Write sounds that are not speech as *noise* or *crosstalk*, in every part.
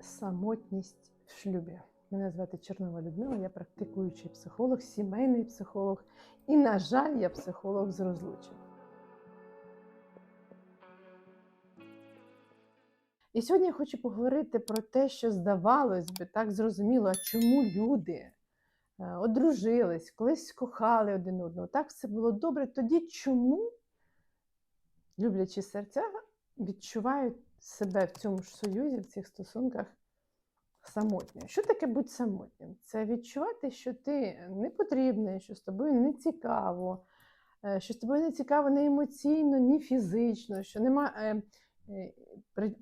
самотність в шлюбі. Мене звати Чернова Людмила, я практикуючий психолог, сімейний психолог і, на жаль, я психолог з розлучень. І сьогодні я хочу поговорити про те, що здавалось би, так зрозуміло, чому люди е, одружились, колись кохали один одного, так все було добре. Тоді чому люблячі серця відчувають себе в цьому ж союзі, в цих стосунках самотньо. Що таке бути самотнім? Це відчувати, що ти не потрібний, що з тобою не цікаво, е, що з тобою не цікаво ні емоційно, ні фізично, що немає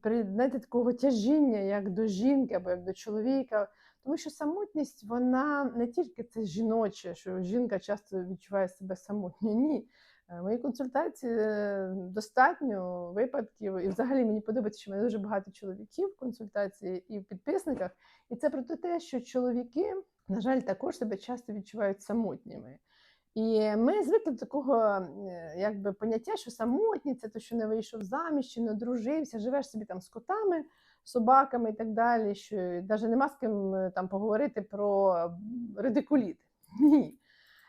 знаєте, такого тяжіння, як до жінки або як до чоловіка. Тому що самотність, вона не тільки це жіноче, що жінка часто відчуває себе самотньо. Ні. Е, Мої консультації е, достатньо випадків, і взагалі мені подобається, що в мене дуже багато чоловіків в консультації і в підписниках. І це про те, що чоловіки, на жаль, також себе часто відчувають самотніми. І ми звикли до такого е, якби, поняття, що самотні це те, що не вийшов заміж, чи не одружився, живеш собі там з котами, собаками і так далі, що навіть нема з ким там поговорити про редикуліт. *laughs* Ні.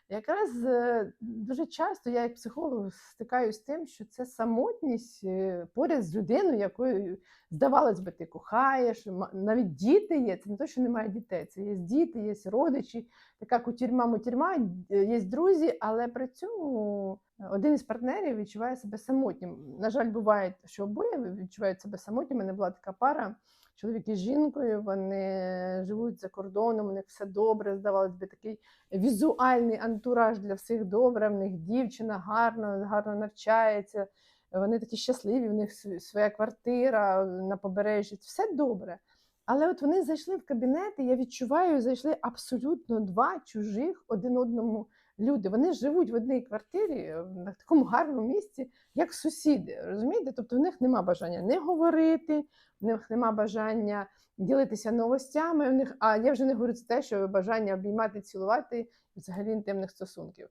Якраз е, дуже часто я, як психолог, стикаюся з тим, що це самотність е, поряд з людиною, якою, здавалось би, ти кохаєш, навіть діти є. Це не те, що немає дітей, це є діти, є родичі, така кутюрма-мутюрма, е, є друзі, але при цьому один із партнерів відчуває себе самотнім. На жаль, буває, що обоє відчувають себе самотніми. Мене була така пара. Чоловік із жінкою, вони живуть за кордоном, у них все добре, здавалось би, такий візуальний антураж для всіх добре. В них дівчина гарно, гарно навчається. Вони такі щасливі, в них своя квартира на побережжі, все добре. Але от вони зайшли в кабінет, і я відчуваю, зайшли абсолютно два чужих один одному люди. Вони живуть в одній квартирі на такому гарному місці, як сусіди. Розумієте? Тобто в них нема бажання не говорити, в них нема бажання ділитися новостями. В них, а я вже не говорю це те, що бажання обіймати, цілувати взагалі інтимних стосунків.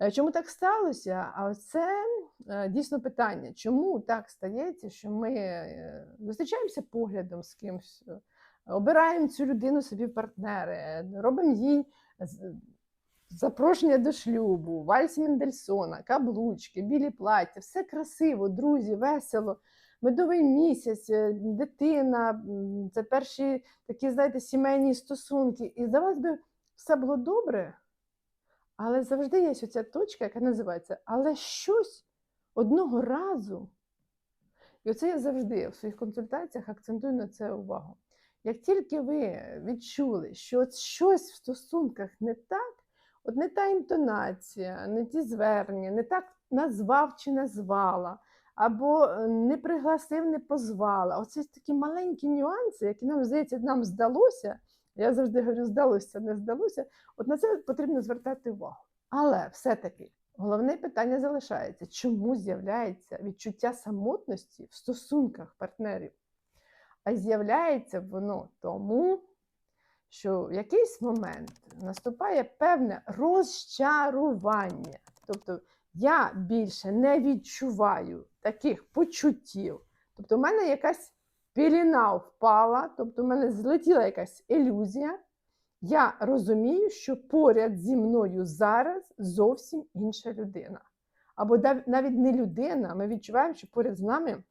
Е, Чому так сталося? А це дійсно питання, чому так стається, що ми е, зустрічаємося поглядом з кимось, е, обираємо цю людину собі партнери, е, робимо їй запрошення до шлюбу, вальс Мендельсона, каблучки, білі плаття, все красиво, друзі, весело. Медовий місяць, е, дитина, це перші такі, знаєте, сімейні стосунки. І здавалось би, все було добре, але завжди є оця точка, яка називається Але щось одного разу. І оце я завжди в своїх консультаціях акцентую на це увагу. Як тільки ви відчули, що щось в стосунках не так, от не та інтонація, не ті звернення, не так назвав чи назвала, або е, не пригласив, не позвала. Оце такі маленькі нюанси, які нам здається, нам здалося. Я завжди говорю, здалося, не здалося. От на це потрібно звертати увагу. Але все-таки головне питання залишається: чому з'являється відчуття самотності в стосунках партнерів? А з'являється воно тому, що в якийсь момент наступає певне розчарування. Тобто я більше не відчуваю таких почуттів. Тобто, в мене якась піліна впала, тобто в мене злетіла якась ілюзія. Я розумію, що поряд зі мною зараз зовсім інша людина. Або навіть не людина, ми відчуваємо, що поряд з нами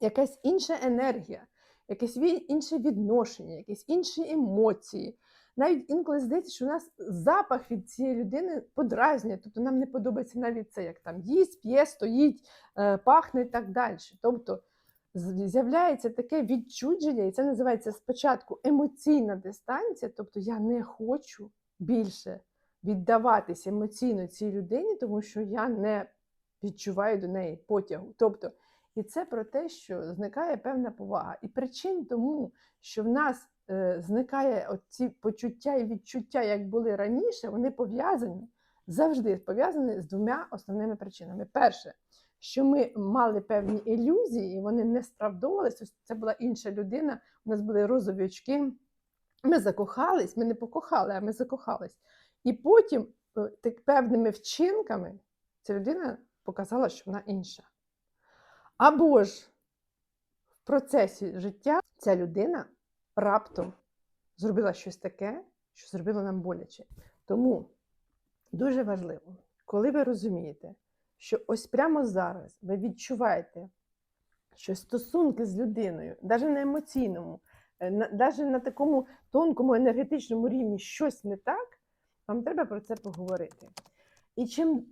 якась інша енергія, якесь інше відношення, якісь інші емоції. Навіть інколи здається, що у нас запах від цієї людини подразнює, тобто нам не подобається навіть це, як там їсть, п'є, стоїть, е, пахне і так далі. Тобто з'являється таке відчудження, і це називається спочатку емоційна дистанція, тобто я не хочу більше віддаватися емоційно цій людині, тому що я не відчуваю до неї потягу. Тобто, і це про те, що зникає певна повага. І причин тому, що в нас е, зникає ці почуття і відчуття, як були раніше, вони пов'язані завжди пов'язані з двома основними причинами. Перше, що ми мали певні ілюзії, вони не справдовувалися. Це була інша людина, у нас були розові очки. Ми закохались, ми не покохали, а ми закохались. І потім е, так, певними вчинками ця людина показала, що вона інша. Або ж в процесі життя ця людина раптом зробила щось таке, що зробило нам боляче. Тому дуже важливо, коли ви розумієте, що ось прямо зараз ви відчуваєте, що стосунки з людиною, навіть на емоційному, навіть на такому тонкому енергетичному рівні щось не так, вам треба про це поговорити. І чим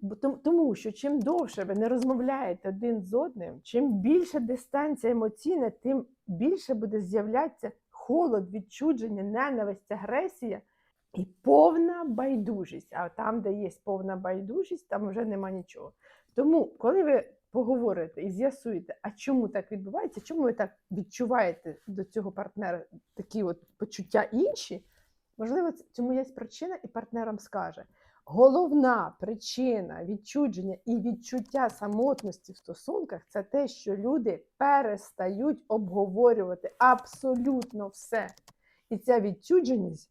тому, що чим довше ви не розмовляєте один з одним, чим більше дистанція емоційна, тим більше буде з'являтися холод, відчудження, ненависть, агресія і повна байдужість. А там, де є повна байдужість, там вже нема нічого. Тому, коли ви поговорите і з'ясуєте, а чому так відбувається, чому ви так відчуваєте до цього партнера такі от почуття інші, можливо, цьому є причина, і партнер вам скаже. Головна причина відчудження і відчуття самотності в стосунках це те, що люди перестають обговорювати абсолютно все. І ця відчудженість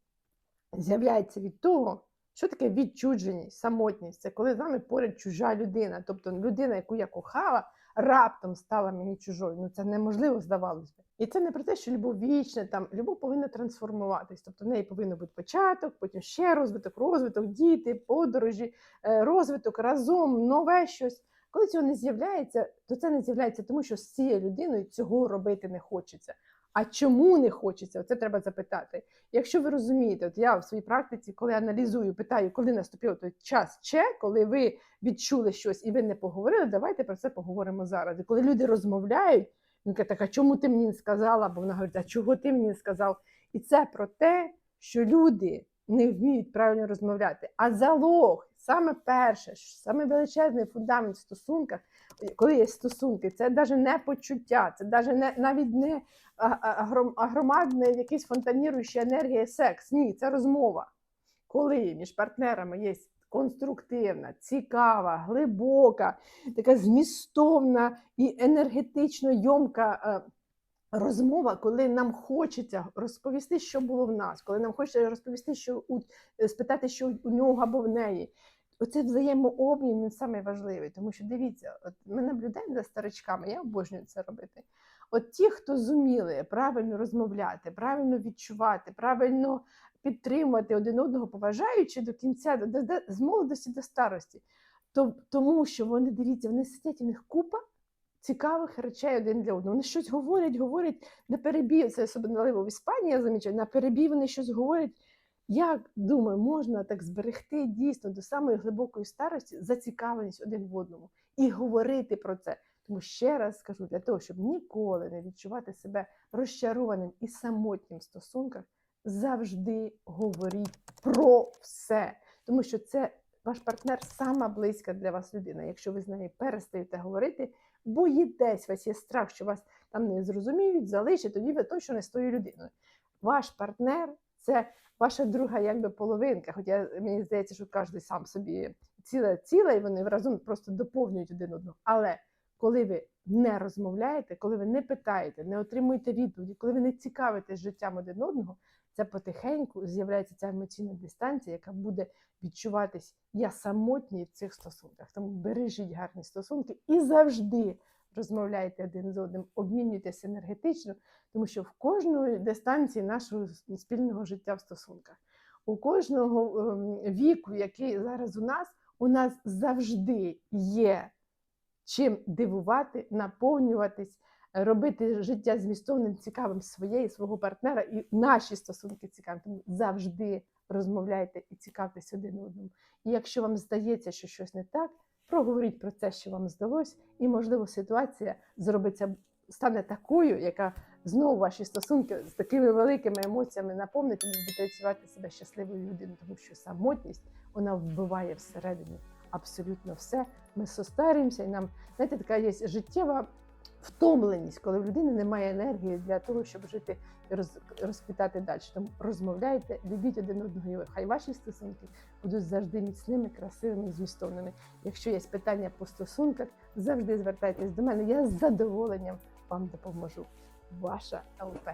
з'являється від того, що таке відчудженість, самотність. Це коли з вами поряд чужа людина. Тобто людина, яку я кохала, раптом стала мені чужою. Ну це неможливо, здавалось би. І це не про те, що любов вічна, там любов повинна трансформуватись. Тобто в неї повинен бути початок, потім ще розвиток, розвиток, діти, подорожі, е, розвиток разом, нове щось. Коли цього не з'являється, то це не з'являється тому, що з цією людиною цього робити не хочеться. А чому не хочеться? Це треба запитати. Якщо ви розумієте, от я в своїй практиці, коли аналізую, питаю, коли наступив той час че, коли ви відчули щось і ви не поговорили, давайте про це поговоримо зараз. І коли люди розмовляють, він каже, так, а чому ти мені не сказала? Бо вона говорить, а чого ти мені не сказав? І це про те, що люди не вміють правильно розмовляти. А залог, саме перше, саме величезний фундамент в стосунках, коли є стосунки, це навіть не почуття, це навіть не навіть не а- а- гром- а громадна якийсь фонтаніруюча енергія, секс. Ні, це розмова. Коли між партнерами є конструктивна, цікава, глибока, така змістовна і енергетично йомка е, розмова, коли нам хочеться розповісти, що було в нас, коли нам хочеться розповісти, що у, е, спитати, що у нього або в неї. Оце взаємообмін він самий важливий, тому що дивіться, от ми наблюдаємо за старичками, я обожнюю це робити. От ті, хто зуміли правильно розмовляти, правильно відчувати, правильно підтримувати один одного, поважаючи до кінця, до, до, з молодості до старості, то, тому що вони дивіться, вони сидять, у них купа цікавих речей один для одного. Вони щось говорять, говорять на перебій. Це особливо в Іспанії, я замічаю, на перебій вони щось говорять. Як думаю, можна так зберегти дійсно до самої глибокої старості зацікавленість один в одному і говорити про це. Тому ще раз скажу, для того, щоб ніколи не відчувати себе розчарованим і самотнім в стосунках, завжди говоріть про все. Тому що це ваш партнер сама близька для вас людина. Якщо ви з нею перестаєте говорити, боїтесь, у вас є страх, що вас там не зрозуміють, залишать, тоді ви точно не з тою людиною. Ваш партнер це ваша друга якби половинка. Хоча мені здається, що кожен сам собі ціле ціле, і вони разом просто доповнюють один одного. Але коли ви не розмовляєте, коли ви не питаєте, не отримуєте відповіді, коли ви не цікавитесь життям один одного, це потихеньку з'являється ця емоційна дистанція, яка буде відчуватись я самотній в цих стосунках. Тому бережіть гарні стосунки і завжди розмовляйте один з одним, обмінюйтеся енергетично, тому що в кожної дистанції нашого спільного життя в стосунках, у кожного ем, віку, який зараз у нас, у нас завжди є чим дивувати, наповнюватись, робити життя змістовним, цікавим своє і свого партнера, і наші стосунки цікаві. Тому завжди розмовляйте і цікавтесь один одному. І якщо вам здається, що щось не так, проговоріть про це, що вам здалось, і, можливо, ситуація зробиться, стане такою, яка знову ваші стосунки з такими великими емоціями наповнить, і будете відчувати себе щасливою людиною, тому що самотність вона вбиває всередині абсолютно все. Ми состарюємося, і нам знаєте, така є життєва втомленість, коли в людини немає енергії для того, щоб жити і роз, розквітати далі. Тому розмовляйте, любіть один одного. і Хай ваші стосунки будуть завжди міцними, красивими, змістовними. Якщо є питання по стосунках, завжди звертайтесь до мене. Я з задоволенням вам допоможу. Ваша ЛП.